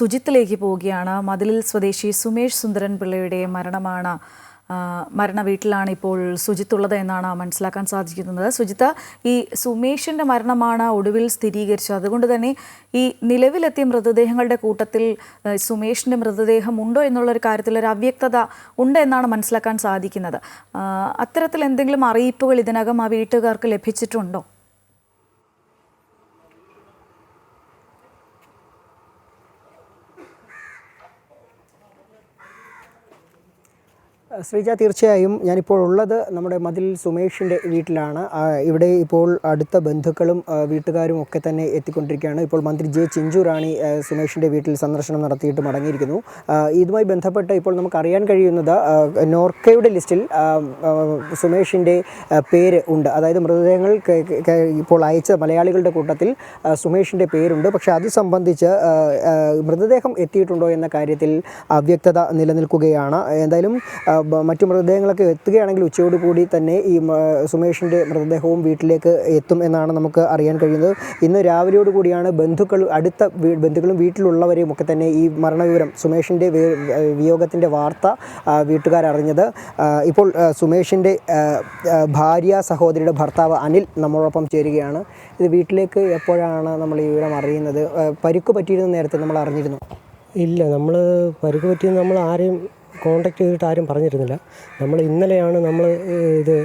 സുജിത്തിലേക്ക് പോവുകയാണ്. മതിലിൽ സ്വദേശി സുമേഷ് സുന്ദരൻ പിള്ളയുടെ മരണമാണ്. മരണ വീട്ടിലാണ് ഇപ്പോൾ സുജിത്ത് ഉള്ളത് എന്നാണ് മനസ്സിലാക്കാൻ സാധിക്കുന്നത്. സുജിത്ത് ഈ സുമേഷിന്റെ മരണമാണ് ഒടുവിൽ സ്ഥിരീകരിച്ചത്. അതുകൊണ്ട് തന്നെ ഈ നിലവിലെത്തിയ മൃതദേഹങ്ങളുടെ കൂട്ടത്തിൽ സുമേഷിന്റെ മൃതദേഹം ഉണ്ടോ എന്നുള്ളൊരു കാര്യത്തിൽ ഒരു അവ്യക്തത ഉണ്ട് എന്നാണ് മനസ്സിലാക്കാൻ സാധിക്കുന്നത്. അത്തരത്തിൽ എന്തെങ്കിലും അറിയിപ്പുകൾ ഇതിനകം ആ വീട്ടുകാർക്ക് ലഭിച്ചിട്ടുണ്ടോ? ശ്രീജ തീർച്ചയായും ഞാനിപ്പോൾ ഉള്ളത് നമ്മുടെ മതിൽ സുമേഷിന്റെ വീട്ടിലാണ്. ഇവിടെ ഇപ്പോൾ അടുത്ത ബന്ധുക്കളും വീട്ടുകാരും ഒക്കെ തന്നെ എത്തിക്കൊണ്ടിരിക്കുകയാണ്. ഇപ്പോൾ മന്ത്രി ജെ ചിഞ്ചു റാണി സുമേഷിന്റെ വീട്ടിൽ സന്ദർശനം നടത്തിയിട്ട് മടങ്ങിയിരിക്കുന്നു. ഇതുമായി ബന്ധപ്പെട്ട് ഇപ്പോൾ നമുക്ക് അറിയാൻ കഴിയുന്നത് നോർക്കയുടെ ലിസ്റ്റിൽ സുമേഷിന്റെ പേര് ഉണ്ട്. അതായത് മൃതദേഹങ്ങൾ ഇപ്പോൾ അയച്ച മലയാളികളുടെ കൂട്ടത്തിൽ സുമേഷിന്റെ പേരുണ്ട്. പക്ഷേ അത് സംബന്ധിച്ച് മൃതദേഹം എത്തിയിട്ടുണ്ടോ എന്ന കാര്യത്തിൽ അവ്യക്തത നിലനിൽക്കുകയാണ്. എന്തായാലും മറ്റു മൃതദേഹങ്ങളൊക്കെ എത്തുകയാണെങ്കിൽ ഉച്ചയോട് കൂടി തന്നെ ഈ സുമേഷിന്റെ മൃതദേഹവും വീട്ടിലേക്ക് എത്തും എന്നാണ് നമുക്ക് അറിയാൻ കഴിയുന്നത്. ഇന്ന് രാവിലെയോട് കൂടിയാണ് ബന്ധുക്കൾ അടുത്ത ബന്ധുക്കളും വീട്ടിലുള്ളവരെയും ഒക്കെ തന്നെ ഈ മരണവിവരം സുമേഷിന്റെ വിയോഗത്തിന്റെ വാർത്ത വീട്ടുകാരറിഞ്ഞത് ഇപ്പോൾ സുമേഷിന്റെ ഭാര്യ സഹോദരിയുടെ ഭർത്താവ് അനിൽ നമ്മളോടൊപ്പം ചേരുകയാണ്. ഇത് വീട്ടിലേക്ക് എപ്പോഴാണ് നമ്മൾ ഈ വിവരം അറിയുന്നത്? പരിക്ക് പറ്റിയിരുന്ന നേരത്തെ നമ്മൾ അറിഞ്ഞിരുന്നു. ഇല്ല നമ്മൾ പരിക്ക് പറ്റിയെന്ന് നമ്മൾ ആരെയും കോണ്ടാക്ട് ചെയ്തിട്ട് ആരും പറഞ്ഞിരുന്നില്ല. നമ്മൾ ഇന്നലെയാണ് നമ്മൾ ഇത്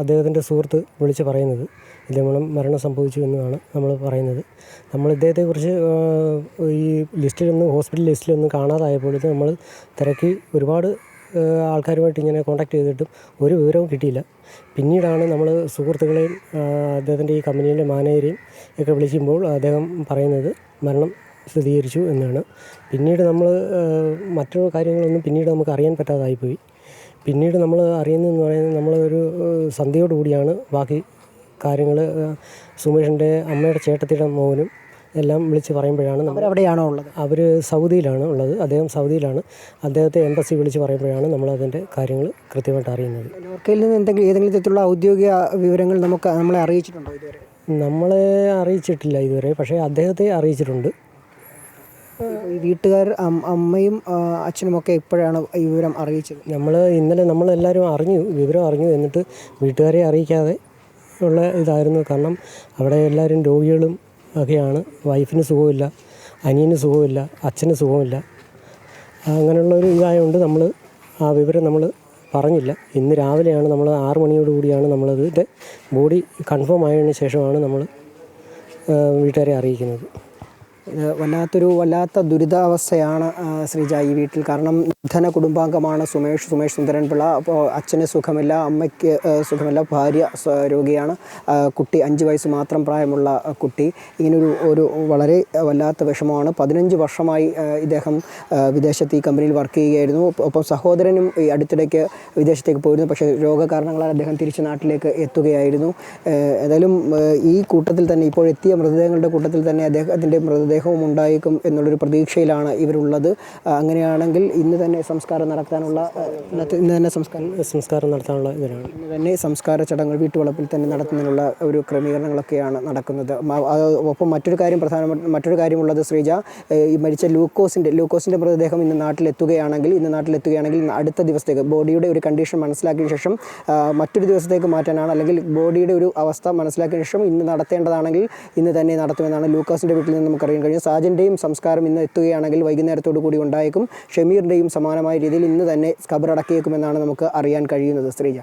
അദ്ദേഹത്തിന്റെ സുഹൃത്ത് വിളിച്ച് പറയുന്നത്. ഇദ്ദേഹം മരണം സംഭവിച്ചു എന്നാണ് നമ്മൾ പറയുന്നത്. നമ്മൾ ഇദ്ദേഹത്തെക്കുറിച്ച് ഈ ലിസ്റ്റിലൊന്നും ഹോസ്പിറ്റൽ ലിസ്റ്റിലൊന്നും കാണാതായപ്പോൾ ഇത് നമ്മൾ തിരക്കി ഒരുപാട് ആൾക്കാരുമായിട്ട് ഇങ്ങനെ കോണ്ടാക്ട് ചെയ്തിട്ടും ഒരു വിവരവും കിട്ടിയില്ല. പിന്നീടാണ് നമ്മൾ സുഹൃത്തുക്കളെയും അദ്ദേഹത്തിന്റെ ഈ കമ്പനിയിലെ മാനേജരെയും ഒക്കെ വിളിക്കുമ്പോൾ അദ്ദേഹം പറയുന്നത് മരണം സ്ഥിരീകരിച്ചു എന്നാണ്. പിന്നീട് നമ്മൾ മറ്റു കാര്യങ്ങളൊന്നും പിന്നീട് നമുക്ക് അറിയാൻ പറ്റാതായിപ്പോയി. പിന്നീട് നമ്മൾ അറിയുന്നതെന്ന് പറയുന്നത് നമ്മളൊരു സന്ധ്യയോടു കൂടിയാണ് ബാക്കി കാര്യങ്ങൾ സുമേഷിന്റെ അമ്മയുടെ ചേട്ടത്തിയുടെ മോനും എല്ലാം വിളിച്ച് പറയുമ്പോഴാണ് നമ്മൾ എവിടെയാണോ ഉള്ളത്? അവർ സൗദിയിലാണ് ഉള്ളത്. അദ്ദേഹം സൗദിയിലാണ്. അദ്ദേഹത്തെ എംബസി വിളിച്ച് പറയുമ്പോഴാണ് നമ്മൾ അതിന്റെ കാര്യങ്ങൾ കൃത്യമായിട്ട് അറിയുന്നത്. നോർക്കയിൽ നിന്ന് എന്തെങ്കിലും ഏതെങ്കിലും തരത്തിലുള്ള ഔദ്യോഗിക വിവരങ്ങൾ നമുക്ക് നമ്മളെ അറിയിച്ചിട്ടുണ്ടോ ഇതുവരെ? നമ്മളെ അറിയിച്ചിട്ടില്ല ഇതുവരെ. പക്ഷേ അദ്ദേഹത്തെ അറിയിച്ചിട്ടുണ്ട്. വീട്ടുകാർ അമ്മയും അച്ഛനുമൊക്കെ എപ്പോഴാണ് ഈ വിവരം അറിയിച്ചത്. നമ്മൾ ഇന്നലെ നമ്മളെല്ലാവരും അറിഞ്ഞു വിവരം അറിഞ്ഞു എന്നിട്ട് വീട്ടുകാരെ അറിയിക്കാതെ ഉള്ള ഇതായിരുന്നു. കാരണം അവിടെ എല്ലാവരും രോഗികളും ഒക്കെയാണ്. വൈഫിന് സുഖമില്ല അനിയന് സുഖമില്ല അച്ഛന് സുഖമില്ല. അങ്ങനെയുള്ളൊരു ഇതായതുകൊണ്ട് നമ്മൾ ആ വിവരം നമ്മൾ പറഞ്ഞില്ല. ഇന്ന് രാവിലെയാണ് നമ്മൾ ആറ് മണിയോടുകൂടിയാണ് നമ്മളതിന്റെ ബോഡി കൺഫേം ആയതിനു ശേഷമാണ് നമ്മൾ വീട്ടുകാരെ അറിയിക്കുന്നത്. വല്ലാത്തൊരു വല്ലാത്ത ദുരിതാവസ്ഥയാണ് ശ്രീജ ഈ വീട്ടിൽ. കാരണം ധന കുടുംബാംഗമാണ് സുമേഷ്. സുമേഷ് സുന്ദരൻ പിള്ള അപ്പോൾ അച്ഛന് സുഖമില്ല അമ്മയ്ക്ക് സുഖമില്ല ഭാര്യ രോഗിയാണ്. കുട്ടി അഞ്ച് വയസ്സ് മാത്രം പ്രായമുള്ള കുട്ടി. ഇങ്ങനൊരു ഒരു വളരെ വല്ലാത്ത വിഷമമാണ്. പതിനഞ്ച് വർഷമായി ഇദ്ദേഹം വിദേശത്ത് ഈ കമ്പനിയിൽ വർക്ക് ചെയ്യുകയായിരുന്നു. ഒപ്പം- സഹോദരനും ഈ അടുത്തിടയ്ക്ക് വിദേശത്തേക്ക് പോയിരുന്നു. പക്ഷേ രോഗകാരണങ്ങളാൽ അദ്ദേഹം തിരിച്ച് നാട്ടിലേക്ക് എത്തുകയായിരുന്നു. ഏതായാലും ഈ കൂട്ടത്തിൽ തന്നെ ഇപ്പോൾ എത്തിയ മൃതദേഹങ്ങളുടെ കൂട്ടത്തിൽ തന്നെ അദ്ദേഹത്തിന്റെ മൃതദേഹവും ഉണ്ടായേക്കും എന്നുള്ളൊരു പ്രതീക്ഷയിലാണ് ഇവരുള്ളത്. അങ്ങനെയാണെങ്കിൽ ഇന്ന് തന്നെ സംസ്കാരം നടത്താനുള്ള ഇന്ന് തന്നെ സംസ്കാരം സംസ്കാരം നടത്താനുള്ള ഇതിനാണ് ഇന്ന് തന്നെ സംസ്കാര ചടങ്ങുകൾ വീട്ടുവളപ്പിൽ തന്നെ നടത്തുന്നതിനുള്ള ഒരു ക്രമീകരണങ്ങളൊക്കെയാണ് നടക്കുന്നത്. ഒപ്പം മറ്റൊരു കാര്യം പ്രധാന മറ്റൊരു കാര്യമുള്ളത് ശ്രീജ ഈ മരിച്ച ലൂക്കോസിന്റെ ലൂക്കോസിന്റെ മൃതദേഹം ഇന്ന് നാട്ടിലെത്തുകയാണെങ്കിൽ ഇന്ന് നാട്ടിലെത്തുകയാണെങ്കിൽ അടുത്ത ദിവസത്തേക്ക് ബോഡിയുടെ ഒരു കണ്ടീഷൻ മനസ്സിലാക്കിയ ശേഷം മറ്റൊരു ദിവസത്തേക്ക് മാറ്റാനാണ്. അല്ലെങ്കിൽ ബോഡിയുടെ ഒരു അവസ്ഥ മനസ്സിലാക്കിയ ശേഷം ഇന്ന് നടത്തേണ്ടതാണെങ്കിൽ ഇന്ന് തന്നെ നടത്തുമെന്നാണ് ലൂക്കോസിന്റെ വീട്ടിൽ നിന്ന് നമുക്കറിയാൻ കഴിഞ്ഞു സാജന്റെയും സംസ്കാരം ഇന്ന് എത്തുകയാണെങ്കിൽ വൈകുന്നേരത്തോടു കൂടി ഉണ്ടായേക്കും. ഷമീറിന്റെയും സമാനമായ രീതിയിൽ ഇന്ന് തന്നെ ഖബറടക്കിയേക്കുമെന്നാണ് നമുക്ക് അറിയാൻ കഴിയുന്നത്. ശ്രീജ.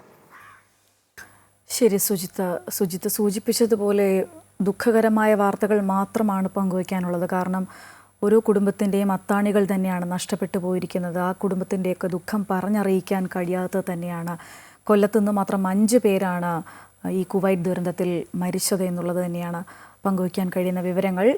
ശരി സുജിത്ത് സുജിത്ത് സൂചിപ്പിച്ചതുപോലെ ദുഃഖകരമായ വാർത്തകൾ മാത്രമാണ് പങ്കുവയ്ക്കാനുള്ളത്. കാരണം ഓരോ കുടുംബത്തിന്റെയും അത്താണികൾ തന്നെയാണ് നഷ്ടപ്പെട്ടു പോയിരിക്കുന്നത്. ആ കുടുംബത്തിന്റെയൊക്കെ ദുഃഖം പറഞ്ഞറിയിക്കാൻ കഴിയാത്തത് തന്നെയാണ്. കൊല്ലത്തു നിന്ന് മാത്രം അഞ്ച് പേരാണ് ഈ കുവൈറ്റ് ദുരന്തത്തിൽ മരിച്ചത് എന്നുള്ളത് തന്നെയാണ് പങ്കുവയ്ക്കാൻ കഴിയുന്ന വിവരങ്ങൾ.